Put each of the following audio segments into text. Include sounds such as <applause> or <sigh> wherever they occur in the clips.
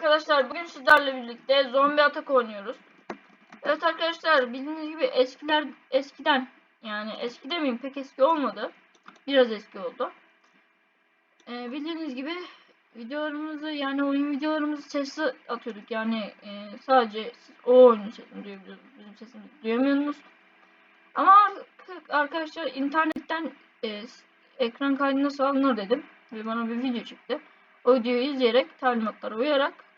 arkadaşlar bugün sizlerle birlikte zombi atak oynuyoruz. Evet arkadaşlar bildiğiniz gibi eskiler eskiden yani eski demeyeyim pek eski olmadı. Biraz eski oldu. Ee, bildiğiniz gibi videolarımızı yani oyun videolarımızı sesli atıyorduk. Yani e, sadece o oyunun sesini duyabiliyorsunuz. Bizim sesimizi duyamıyorsunuz. Ama arkadaşlar internetten e, ekran kaydı nasıl alınır dedim. Ve bana bir video çıktı. O videoyu izleyerek, talimatlara uyarak,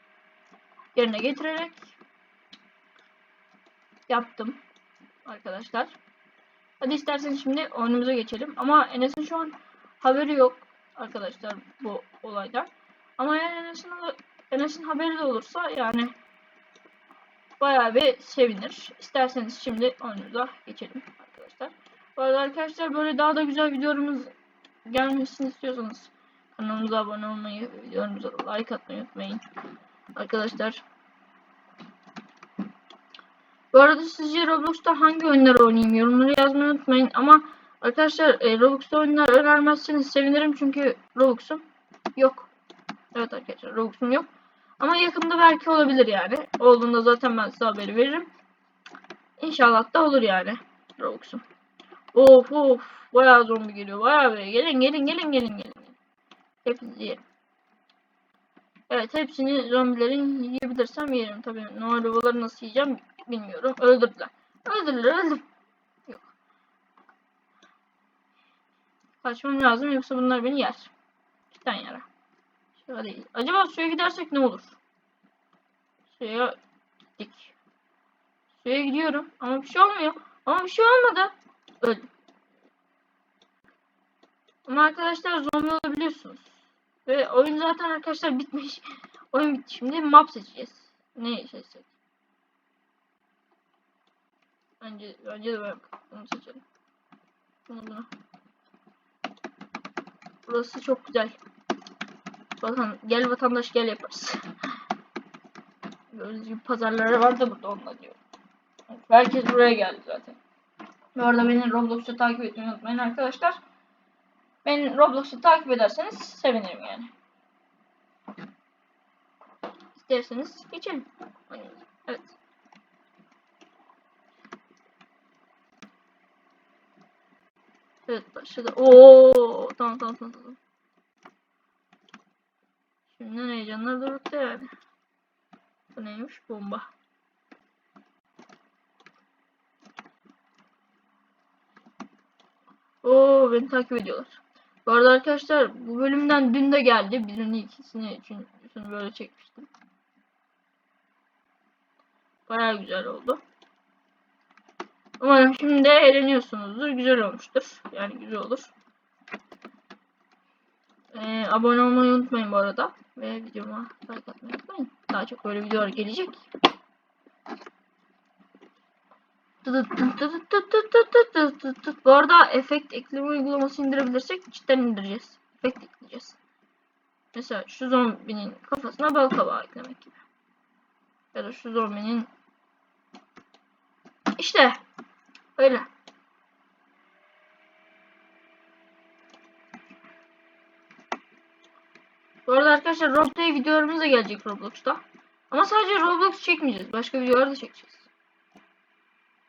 yerine getirerek yaptım arkadaşlar. Hadi isterseniz şimdi oyunumuza geçelim. Ama Enes'in şu an haberi yok arkadaşlar bu olaydan. Ama yani Enes'in Enes'in haberi de olursa yani bayağı bir sevinir. İsterseniz şimdi oyunumuza geçelim arkadaşlar. Bu arada arkadaşlar böyle daha da güzel videolarımız gelmesini istiyorsanız kanalımıza abone olmayı, videolarımıza like atmayı unutmayın. Arkadaşlar. Bu arada sizce Roblox'ta hangi oyunları oynayayım? Yorumları yazmayı unutmayın. Ama arkadaşlar e, Roblox'ta oyunlar önermezseniz sevinirim çünkü Roblox'um yok. Evet arkadaşlar Roblox'um yok. Ama yakında belki olabilir yani. Olduğunda zaten ben size haberi veririm. İnşallah da olur yani Roblox'um. Of of bayağı zombi geliyor. Bayağı be. Gelin gelin gelin gelin gelin. Hepinizi yerim. Evet hepsini zombilerin yiyebilirsem yerim. Tabii Noel nasıl yiyeceğim bilmiyorum. Öldürdüler. Öldürdüler öldüm. Yok. Kaçmam lazım yoksa bunlar beni yer. Cidden yara. Şöyle değil. Acaba suya gidersek ne olur? Suya gittik. Suya gidiyorum ama bir şey olmuyor. Ama bir şey olmadı. Öldüm. Ama arkadaşlar zombi olabiliyorsunuz. Ve oyun zaten arkadaşlar bitmiş. oyun bitti. Şimdi map seçeceğiz. Ne seçsek? Bence, bence de ben bunu seçelim. Bunu bunu. Burası çok güzel. Bakın gel vatandaş gel yaparız. <laughs> Gördüğünüz gibi pazarları var da burada onunla diyor. Herkes buraya geldi zaten. Bu arada beni Roblox'ta takip etmeyi unutmayın arkadaşlar. Beni Roblox'ta takip ederseniz sevinirim yani. İsterseniz geçelim. Evet. Evet başladı. Oo tamam tamam tamam. tamam. Şimdi heyecanlar dorukta yani. Bu neymiş? Bomba. Oo beni takip ediyorlar. Bu arada arkadaşlar bu bölümden dün de geldi. Birini ikisini üçüncüsünü böyle çekmiştim. Baya güzel oldu. Umarım şimdi eğleniyorsunuzdur. Güzel olmuştur. Yani güzel olur. Ee, abone olmayı unutmayın bu arada. Ve videoma like atmayı unutmayın. Daha çok böyle videolar gelecek. Bu arada efekt ekleme uygulaması indirebilirsek cidden indireceğiz. Efekt ekleyeceğiz. Mesela şu zombinin kafasına bal kabağı eklemek gibi. Ya da şu zombinin işte öyle. Bu arada arkadaşlar Roblox'ta videolarımız da gelecek Roblox'ta. Ama sadece Roblox çekmeyeceğiz. Başka videolar da çekeceğiz.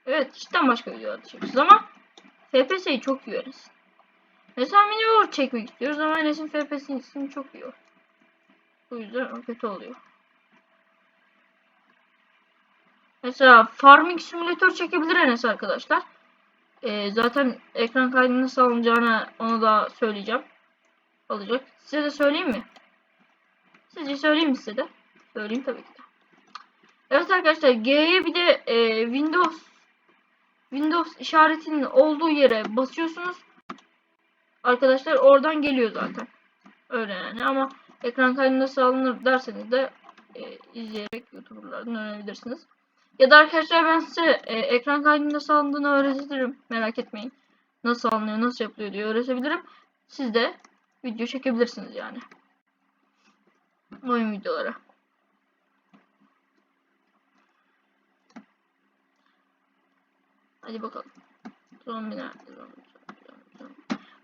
Evet cidden başka videolar çekeceğiz ama FPS'yi çok yiyoruz. Mesela mini world çekmek istiyoruz ama Enes'in FPS'ini çok yiyor. Bu yüzden kötü oluyor. Mesela Farming Simulator çekebilir Enes arkadaşlar. Ee, zaten ekran kaydını nasıl alınacağını onu da söyleyeceğim. Alacak. Size de söyleyeyim mi? Sizce söyleyeyim mi size de? Söyleyeyim tabii ki de. Evet arkadaşlar G'ye bir de e, Windows Windows işaretinin olduğu yere basıyorsunuz. Arkadaşlar oradan geliyor zaten. Öyle yani ama ekran kaydı nasıl alınır derseniz de e, izleyerek YouTuber'lardan öğrenebilirsiniz. Ya da arkadaşlar ben size e, ekran kaydının nasıl alındığını öğretirim. Merak etmeyin. Nasıl alınıyor, nasıl yapılıyor diye öğretebilirim. Siz de video çekebilirsiniz yani. Oyun videoları. Hadi bakalım. Zombi.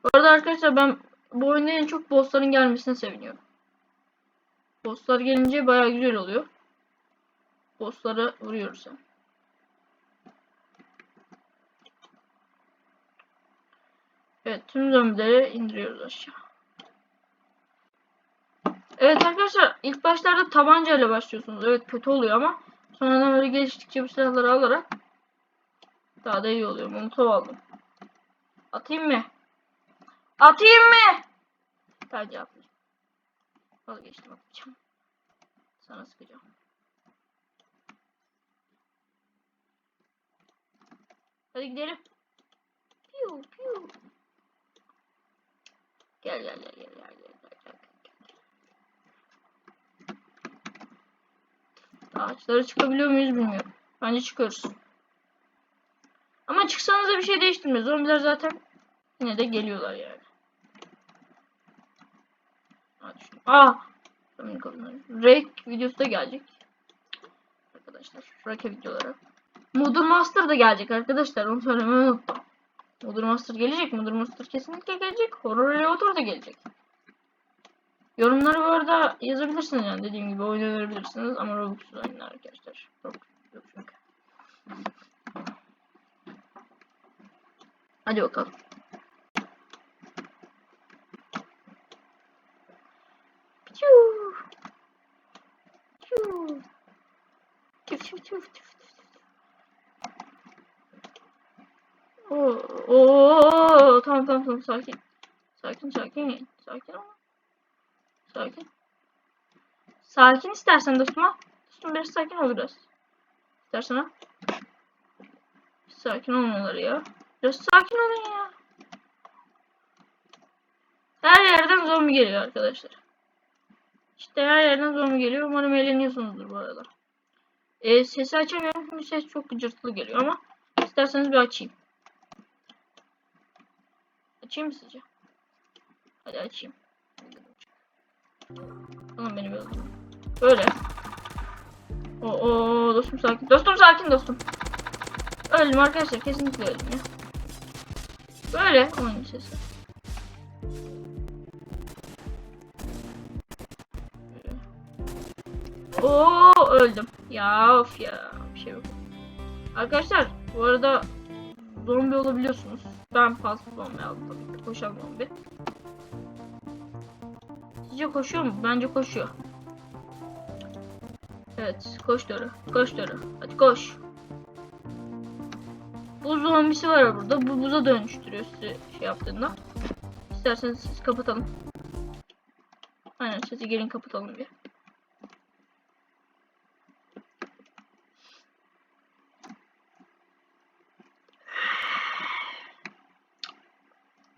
Bu arada arkadaşlar ben bu oyunda en çok bossların gelmesine seviniyorum. Bosslar gelince bayağı güzel oluyor. Bosslara vuruyoruz hem. Evet tüm zombileri indiriyoruz aşağı. Evet arkadaşlar ilk başlarda tabancayla başlıyorsunuz. Evet kötü oluyor ama sonradan böyle geliştikçe bu silahları alarak daha da iyi oluyor. Molotov aldım. Atayım mı? Atayım mı? Bence atmayacağım. Vazgeçtim atacağım. Sana sıkacağım. Hadi gidelim. Piu piu. Gel gel gel gel gel gel gel gel. Ağaçlara çıkabiliyor muyuz bilmiyorum. Bence çıkıyoruz. Ama çıksanız da bir şey değiştirmez. Zombiler zaten yine de geliyorlar yani. Aa! Zombi kadınları. Rake videosu da gelecek. Arkadaşlar. Rake videoları. Mother Master da gelecek arkadaşlar. Onu söylemeyi unuttum. Mother Master gelecek. Mother Master kesinlikle gelecek. Horror Elevator da gelecek. Yorumları bu arada yazabilirsiniz yani dediğim gibi oyun önerebilirsiniz ama Roblox oyunlar arkadaşlar. Roblox yok çünkü. Hadi bakalım. Oo, oo, tamam tamam tamam sakin. Sakin sakin. Sakin ama. Sakin. Sakin istersen dostum ha. Dostum biraz sakin ol biraz. İstersen ha. Sakin olmaları ya. Biraz sakin olun ya. Her yerden zombi geliyor arkadaşlar. İşte her yerden zombi geliyor. Umarım eğleniyorsunuzdur bu arada. Ee, sesi açamıyorum çünkü ses çok gıcırtılı geliyor ama isterseniz bir açayım. Açayım mı sizce? Hadi açayım. Tamam beni böyle. Böyle. Oo dostum sakin. Dostum sakin dostum. Öldüm arkadaşlar kesinlikle öldüm ya. Böyle oyun sesi. Oo öldüm. Ya of ya. Bir şey yok. Arkadaşlar bu arada zombi olabiliyorsunuz. Ben fazla zombi aldım. Koşan zombi. Sizce koşuyor mu? Bence koşuyor. Evet, koş doğru. Koş doğru. Hadi koş. Buz zombisi var burada. Bu buza dönüştürüyor sizi şey yaptığında. İsterseniz siz kapatalım. Aynen sesi gelin kapatalım bir.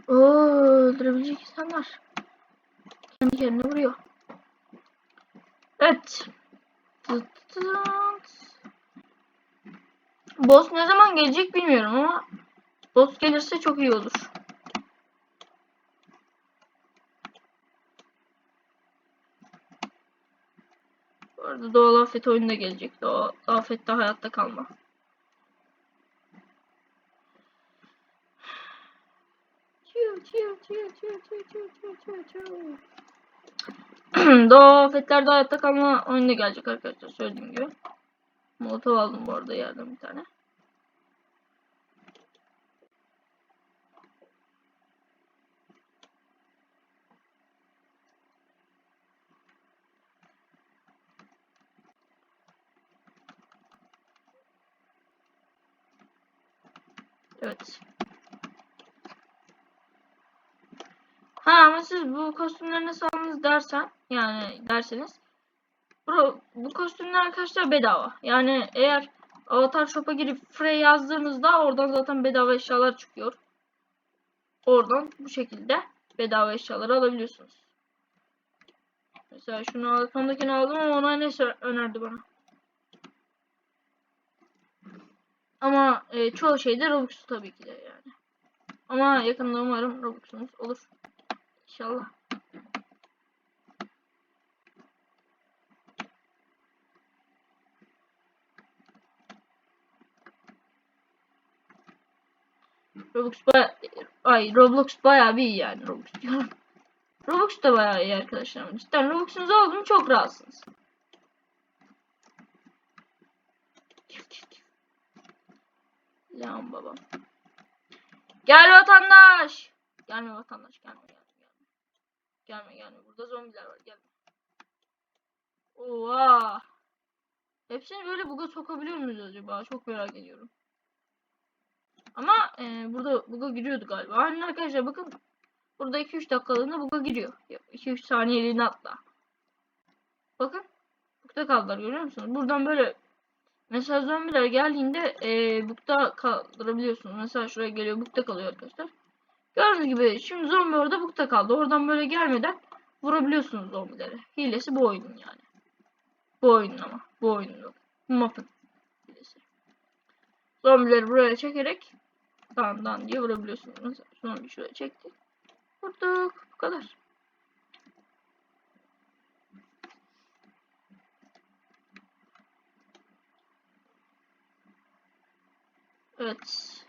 Oo, öldürebilecek insanlar. Kendi kendine vuruyor. Evet. Tıt tıt boss ne zaman gelecek bilmiyorum ama boss gelirse çok iyi olur. Bu arada doğal afet oyunda gelecek. Doğal afette hayatta kalma. Doğal afetlerde hayatta kalma oyunda gelecek arkadaşlar söylediğim gibi. Molotov aldım bu arada yerden bir tane. Evet. Ha ama siz bu kostümleri nasıl aldınız dersen yani derseniz bu, bu kostümler arkadaşlar bedava. Yani eğer Avatar Shop'a girip Frey yazdığınızda oradan zaten bedava eşyalar çıkıyor. Oradan bu şekilde bedava eşyaları alabiliyorsunuz. Mesela şunu arkamdakini aldım ama ona ne önerdi bana. Ama e, çoğu şeyde Robux tabii ki de yani. Ama yakında umarım Robux'umuz olur. İnşallah. Roblox baya ay Roblox bayağı bir iyi yani Roblox. <laughs> Robux da bayağı iyi arkadaşlar. Cidden Robux'unuz oldu çok rahatsınız. Lan babam. Gel vatandaş. Gelme vatandaş gelme gelme gelme. Gelme gelme burada zombiler var gelme. Oha. Hepsini böyle buga sokabiliyor muyuz acaba? Çok merak ediyorum. Ama e, burada buga giriyordu galiba. Aynen arkadaşlar bakın. Burada 2-3 dakikalığında buga giriyor. 2-3 saniyeliğine hatta. Bakın. Bukta kaldılar görüyor musunuz? Buradan böyle mesela zombiler geldiğinde e, bukta kaldırabiliyorsunuz. Mesela şuraya geliyor bukta kalıyor arkadaşlar. Gördüğünüz gibi şimdi zombi orada bukta kaldı. Oradan böyle gelmeden vurabiliyorsunuz zombileri. Hilesi bu oyunun yani. Bu oyunun ama. Bu oyunun. Map'ın. Zombileri buraya çekerek dan dan diye vurabiliyorsunuz. Mesela zombi şuraya çekti. Vurduk. Bu kadar. Evet.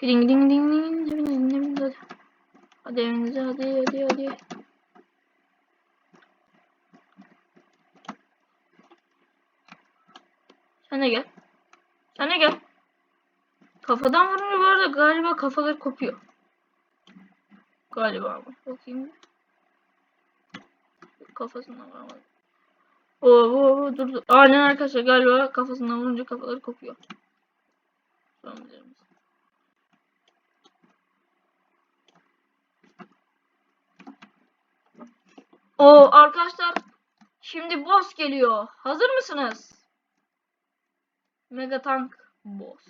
Ding ding ding ding. Hadi evinize hadi hadi hadi. Sen gel. Sen gel. Kafadan vurunca bu arada galiba kafaları kopuyor. Galiba ama. Bakayım. Kafasından vuramadım. Oo, oo, oo, dur dur. Aynen arkadaşlar galiba kafasından vurunca kafaları kopuyor. Zombilerimiz. Oo arkadaşlar şimdi boss geliyor. Hazır mısınız? Mega tank boss.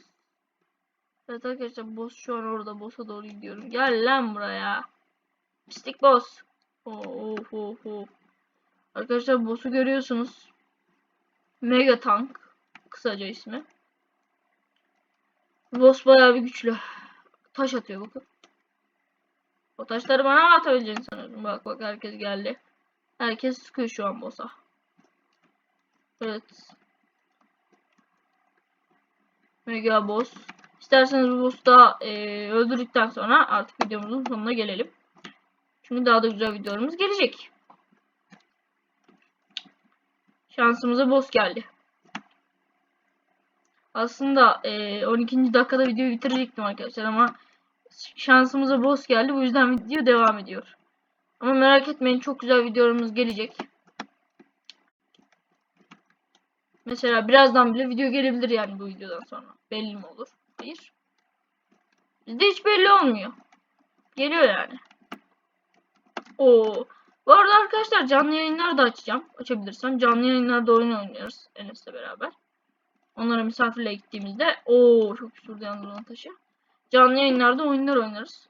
Evet arkadaşlar boss şu an orada boss'a doğru gidiyorum. Gel lan buraya. Pislik boss. Of of of. Arkadaşlar boss'u görüyorsunuz. Mega tank kısaca ismi. Boss bayağı bir güçlü. Taş atıyor bakın. O taşları bana mı atabileceğini sanıyorum. Bak bak herkes geldi. Herkes sıkıyor şu an boss'a. Evet. Mega boss. İsterseniz bu boss'u da e, öldürdükten sonra artık videomuzun sonuna gelelim. Çünkü daha da güzel videolarımız gelecek. Şansımıza boss geldi. Aslında e, 12. dakikada videoyu bitirecektim arkadaşlar ama şansımıza boss geldi. Bu yüzden video devam ediyor. Ama merak etmeyin çok güzel videolarımız gelecek. Mesela birazdan bile video gelebilir yani bu videodan sonra. Belli mi olur? Hayır. Bizde hiç belli olmuyor. Geliyor yani. Oo. Bu arada arkadaşlar canlı yayınlar da açacağım. Açabilirsem. Canlı yayınlarda oyun oynuyoruz Enes'le beraber. Onlara misafirle gittiğimizde. Oo çok şurada yandı taşı. Canlı yayınlarda oyunlar oynarız.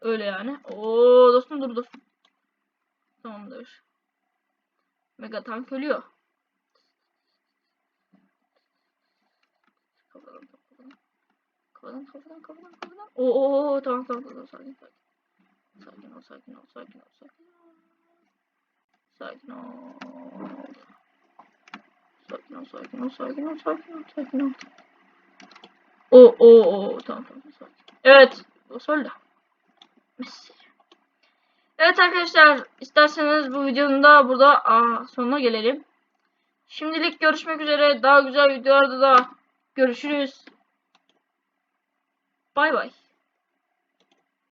Öyle yani. Oo dostum dur dur. Tamamdır. Mega tank ölüyor. Kafadan kafadan. Kafadan kafadan kafadan kafadan. Oo, tamam tamam tamam sakin sakin. Sakin ol sakin ol sakin ol sakin ol. Sakin ol. Sakin ol sakin ol sakin ol sakin ol sakin ol. Oo oo tamam tamam sakin. Evet. O söyle. Evet arkadaşlar isterseniz bu videonun da burada aa, sonuna gelelim. Şimdilik görüşmek üzere. Daha güzel videolarda da görüşürüz. Bye bye.